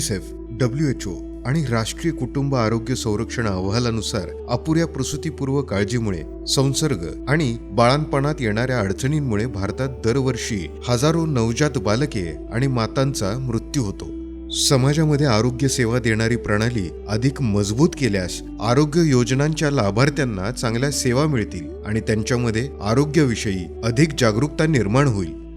UNICEF W H O आणि राष्ट्रीय कुटुंब आरोग्य संरक्षण अहवालानुसार अपुऱ्या प्रसूतीपूर्व काळजीमुळे संसर्ग आणि बाळांपणात येणाऱ्या अडचणींमुळे भारतात दरवर्षी हजारो नवजात बालके आणि मातांचा मृत्यू होतो. समाजामध्ये आरोग्य सेवा देणारी प्रणाली अधिक मजबूत केल्यास आरोग्य योजनांच्या लाभार्थ्यांना चांगल्या सेवा मिळतील आणि त्यांच्यामध्ये आरोग्याविषयी अधिक जागरूकता निर्माण होईल.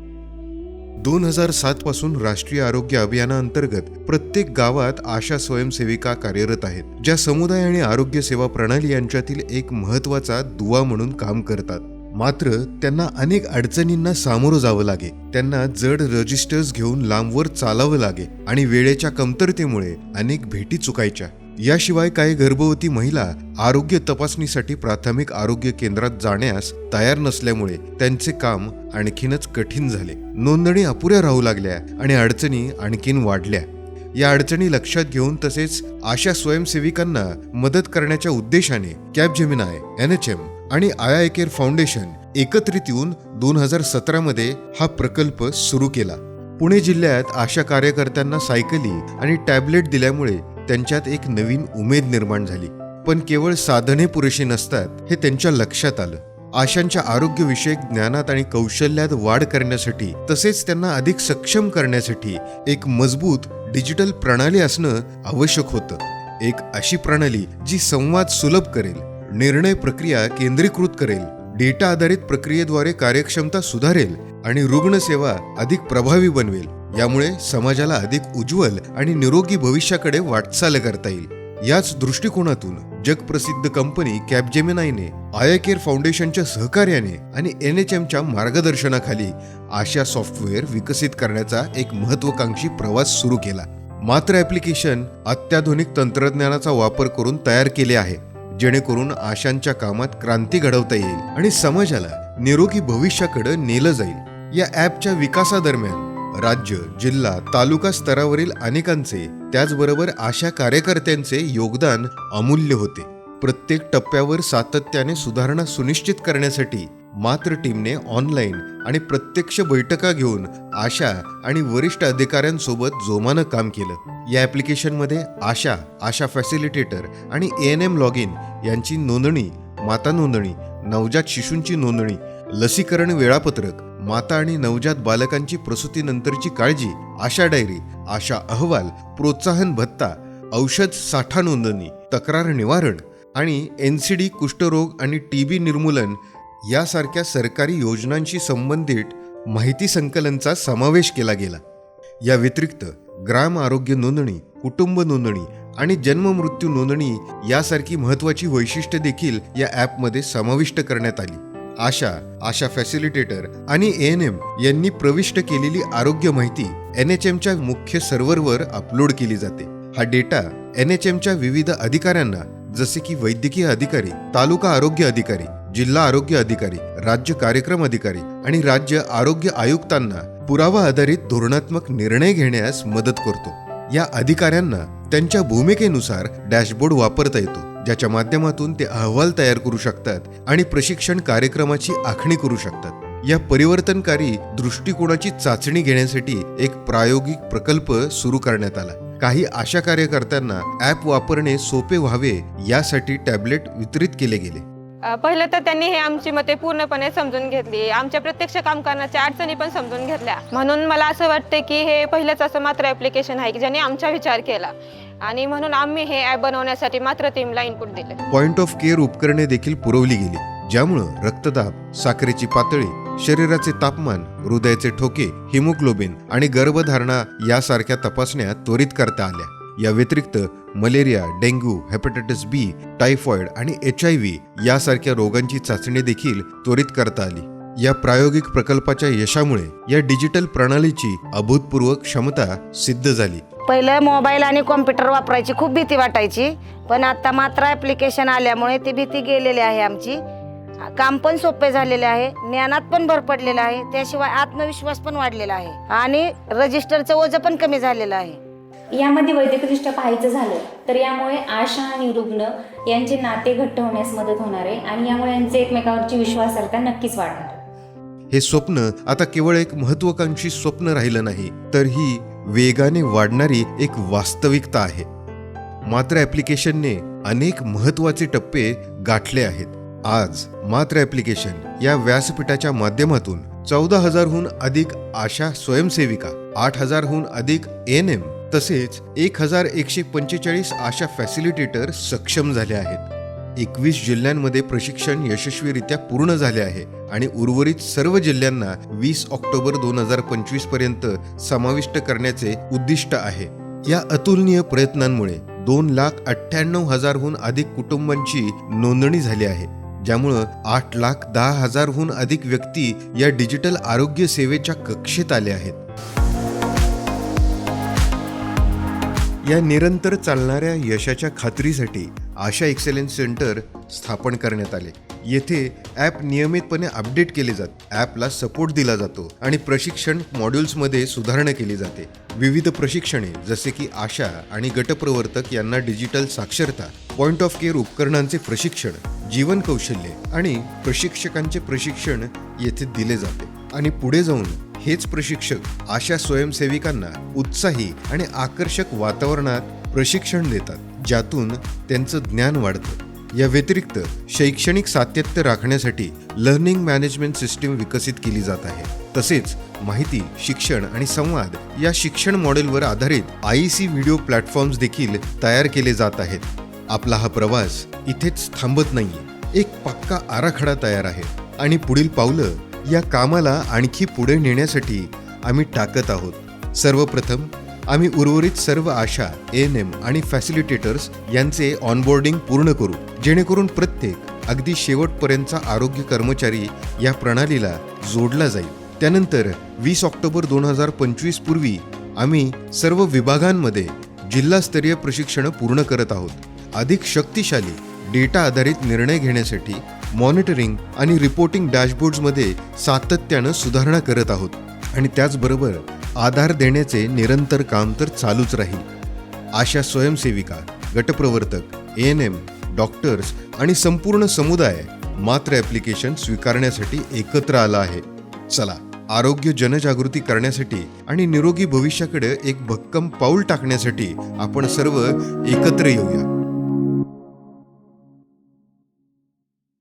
दोन हजार सातपासून राष्ट्रीय आरोग्य अभियानाअंतर्गत प्रत्येक गावात आशा स्वयंसेविका कार्यरत आहेत ज्या समुदाय आणि आरोग्य सेवा प्रणाली यांच्यातील एक महत्त्वाचा दुवा म्हणून काम करतात. मात्र त्यांना अनेक अडचणींना सामोरं जावं लागे त्यांना जड रजिस्टर्स घेऊन लांबवर चालावं लागे आणि वेळेच्या कमतरतेमुळे अनेक भेटी चुकायच्या. याशिवाय काही गर्भवती महिला आरोग्य तपासणीसाठी प्राथमिक आरोग्य केंद्रात जाण्यास तयार नसल्यामुळे त्यांचे काम आणखीनच कठीण झाले. नोंदणी अपुऱ्या राहू लागल्या आणि अडचणी आणखीन वाढल्या. या अडचणी लक्षात घेऊन तसेच आशा स्वयंसेविकांना मदत करण्याच्या उद्देशाने cab Gemini N H M आणि आय आय केअर फाउंडेशन एकत्रित येऊन दोन हजार सतरामध्ये हा प्रकल्प सुरू केला. पुणे जिल्ह्यात आशा कार्यकर्त्यांना सायकली आणि टॅबलेट दिल्यामुळे त्यांच्यात एक नवीन उमेद निर्माण झाली. पण केवळ साधने पुरेशी नसतात हे त्यांच्या लक्षात आलं. आशांच्या आरोग्यविषयक ज्ञानात आणि कौशल्यात वाढ करण्यासाठी तसेच त्यांना अधिक सक्षम करण्यासाठी एक मजबूत डिजिटल प्रणाली असणं आवश्यक होतं. एक अशी प्रणाली जी संवाद सुलभ करेल निर्णय प्रक्रिया केंद्रीकृत करेल डेटा आधारित प्रक्रियेद्वारे कार्यक्षमता सुधारेल आणि रुग्णसेवा अधिक प्रभावी बनवेल. यामुळे समाजाला अधिक उज्ज्वल आणि निरोगी भविष्याकडे वाटचाल करता येईल. याच दृष्टिकोनातून जगप्रसिद्ध कंपनी कॅपजेमिनाईने आयकेअर फाउंडेशनच्या सहकार्याने आणि एन एच एमच्या मार्गदर्शनाखाली आशा सॉफ्टवेअर विकसित करण्याचा एक महत्वाकांक्षी प्रवास सुरू केला. मात्र ॲप्लिकेशन अत्याधुनिक तंत्रज्ञानाचा वापर करून तयार केले आहे जेणेकरून आशांच्या कामात क्रांती घडवता येईल आणि समाजाला निरोगी भविष्याकडे नेलं जाईल. या ॲपच्या विकासादरम्यान राज्य जिल्हा तालुका स्तरावरील अनेकांचे त्याचबरोबर आशा कार्यकर्त्यांचे योगदान अमूल्य होते. प्रत्येक टप्प्यावर सातत्याने सुधारणा सुनिश्चित करण्यासाठी मात्र टीमने ऑनलाईन आणि प्रत्यक्ष बैठका घेऊन आशा आणि वरिष्ठ अधिकाऱ्यांसोबत जोमानं काम केलं. या ॲप्लिकेशनमध्ये आशा आशा फॅसिलिटेटर आणि A N M log in यांची नोंदणी माता नोंदणी नवजात शिशूंची नोंदणी लसीकरण वेळापत्रक माता आणि नवजात बालकांची प्रसूतीनंतरची काळजी आशा डायरी आशा अहवाल प्रोत्साहन भत्ता औषध साठा नोंदणी तक्रार निवारण आणि एन सी डी कुष्ठरोग आणि टी बी निर्मूलन यासारख्या सरकारी योजनांशी संबंधित माहिती संकलनचा समावेश केला गेला. या व्यतिरिक्त ग्राम आरोग्य नोंदणी कुटुंब नोंदणी आणि जन्म मृत्यू नोंदणी यासारखी महत्त्वाची वैशिष्ट्ये देखील या ॲपमध्ये समाविष्ट करण्यात आली. आशा आशा फॅसिलिटेटर आणि एन एम यांनी प्रविष्ट केलेली आरोग्य माहिती एन एच एमच्या मुख्य सर्व्हरवर अपलोड केली जाते. हा डेटा एन एच एमच्या विविध अधिकाऱ्यांना जसे की वैद्यकीय अधिकारी तालुका आरोग्य अधिकारी जिल्हा आरोग्य अधिकारी राज्य कार्यक्रम अधिकारी आणि राज्य आरोग्य आयुक्तांना पुरावा आधारित धोरणात्मक निर्णय घेण्यास मदत करतो. या अधिकाऱ्यांना त्यांच्या भूमिकेनुसार डॅशबोर्ड वापरता येतो. ज्याच्या माध्यमातून ते अहवाल तयार करू शकतात आणि प्रशिक्षण कार्यक्रमाची आखणी करू शकतात. या परिवर्तनकारी दृष्टिकोनाची चाचणी घेण्यासाठी एक प्रायोगिक प्रकल्प सुरू करण्यात आला. काही आशा कार्यकर्त्यांना ॲप वापरणे सोपे व्हावे यासाठी टॅबलेट वितरित केले गेले. पहिलं तर त्यांनी हे आमची मते पूर्णपणे समजून घेतली. आमच्या प्रत्यक्ष काम करण्याच्या अडचणी पण समजून घेतल्या. म्हणून मला असं वाटतं की हे पहिलंच असं मात्र ॲप्लिकेशन आहे की ज्याने आमचा विचार केला. आणि म्हणून आम्ही हे ॲप बनवण्यासाठी मात्र टीमला इनपुट दिले. पॉइंट ऑफ केअर उपकरणे देखील पुरवली गेली ज्यामुळं रक्तदाब साखरेची पातळी शरीराचे तापमान हृदयाचे ठोके हिमोग्लोबिन आणि गर्भधारणा यासारख्या तपासण्या त्वरित करता आल्या. या व्यतिरिक्त malaria dengue hepatitis B typhoid आणि एच आय व्ही यासारख्या रोगांची चाचणी देखील त्वरित करता आली. या प्रायोगिक प्रकल्पाच्या यशामुळे या डिजिटल प्रणालीची अभूतपूर्व क्षमता सिद्ध झाली. पहिलं मोबाईल आणि कॉम्प्युटर वापरायची खूप भीती वाटायची. पण आता मात्र ॲप्लिकेशन आल्यामुळे ती भीती गेलेली आहे आमची. काम पण सोपे झालेले आहे ज्ञानात पण भर पडलेला आहे त्याशिवाय आत्मविश्वास पण वाढलेला आहे आणि रजिस्टरचं ओझं पण कमी झालेलं आहे. यामध्ये वैद्यकदृष्ट्या पाहायचं झालं तर यामुळे आशा आणि रुग्ण यांचे नाते घट्ट होण्यास मदत होणार आहे आणि यामुळे यांचे एकमेकावरची विश्वासार्हता नक्कीच वाढणार. हे स्वप्न आता केवळ एक महत्वाकांक्षी स्वप्न राहिलं नाही तर ही वेगाने वाढणारी एक वास्तविकता आहे. मात्र ॲप्लिकेशनने अनेक महत्त्वाचे टप्पे गाठले आहेत. आज मात्र ॲप्लिकेशन या व्यासपीठाच्या माध्यमातून चौदा हजारहून अधिक आशा स्वयंसेविका आठ हजारहून अधिक एन एम तसेच एक हजार एकशे पंचेचाळीस आशा फॅसिलिटेटर सक्षम झाले आहेत. एकवीस जिल्ह्यांमध्ये प्रशिक्षण यशस्वीरित्या पूर्ण झाले आहे आणि उर्वरित सर्व जिल्ह्यांना वीस ऑक्टोबर दोन हजार पंचवीसपर्यंत समाविष्ट करण्याचे उद्दिष्ट आहे. या अतुलनीय प्रयत्नांमुळे दोन लाख अठ्ठ्याण्णव हजारहून अधिक कुटुंबांची नोंदणी झाली आहे ज्यामुळं आठ लाख दहा हजारहून अधिक व्यक्ती या डिजिटल आरोग्य सेवेच्या कक्षेत आल्या आहेत. या निरंतर चालणाऱ्या यशाच्या खात्रीसाठी आशा एक्सेलन्स सेंटर स्थापन करण्यात आले. येथे ॲप नियमितपणे अपडेट केले जात ॲपला सपोर्ट दिला जातो आणि प्रशिक्षण मॉड्यूल्समध्ये सुधारणा केली जाते. विविध प्रशिक्षणे जसे की आशा आणि गटप्रवर्तक यांना डिजिटल साक्षरता पॉइंट ऑफ केअर उपकरणांचे प्रशिक्षण जीवन कौशल्य आणि प्रशिक्षकांचे प्रशिक्षण येथे दिले जाते. आणि पुढे जाऊन हेच प्रशिक्षक अशा स्वयंसेविकांना उत्साही आणि आकर्षक वातावरणात प्रशिक्षण देतात ज्यातून त्यांचं ज्ञान वाढतं. या व्यतिरिक्त शैक्षणिक सातत्य राखण्यासाठी लर्निंग मॅनेजमेंट सिस्टीम विकसित केली जात आहे. तसेच माहिती शिक्षण आणि संवाद या शिक्षण मॉडेलवर आधारित आय सी व्हिडिओ प्लॅटफॉर्म्स देखील तयार केले जात आहेत. आपला हा प्रवास इथेच थांबत नाहीये. एक पक्का आराखडा तयार आहे. आणि पुढील पावलं या कामाला आणखी पुढे नेण्यासाठी आम्ही टाकत आहोत. सर्वप्रथम आम्ही उर्वरित सर्व ASHA A N M facilitators यांचे ऑनबोर्डिंग पूर्ण करू जेणेकरून प्रत्येक अगदी शेवटपर्यंतचा आरोग्य कर्मचारी या प्रणालीला जोडला जाईल. त्यानंतर वीस ऑक्टोबर दोन हजार पंचवीस पूर्वी आम्ही सर्व विभागांमध्ये जिल्हास्तरीय प्रशिक्षण पूर्ण करत आहोत. अधिक शक्तिशाली डेटा आधारित निर्णय घेण्यासाठी मॉनिटरिंग आणि रिपोर्टिंग डॅशबोर्ड्समध्ये सातत्यानं सुधारणा करत आहोत. आणि त्याचबरोबर आधार देण्याचे निरंतर काम तर चालूच राहील. आशा स्वयंसेविका गटप्रवर्तक एन एम डॉक्टर्स आणि संपूर्ण समुदाय मात्र ॲप्लिकेशन स्वीकारण्यासाठी एकत्र आला आहे. चला आरोग्य जनजागृती करण्यासाठी आणि निरोगी भविष्याकडे एक भक्कम पाऊल टाकण्यासाठी आपण सर्व एकत्र येऊया.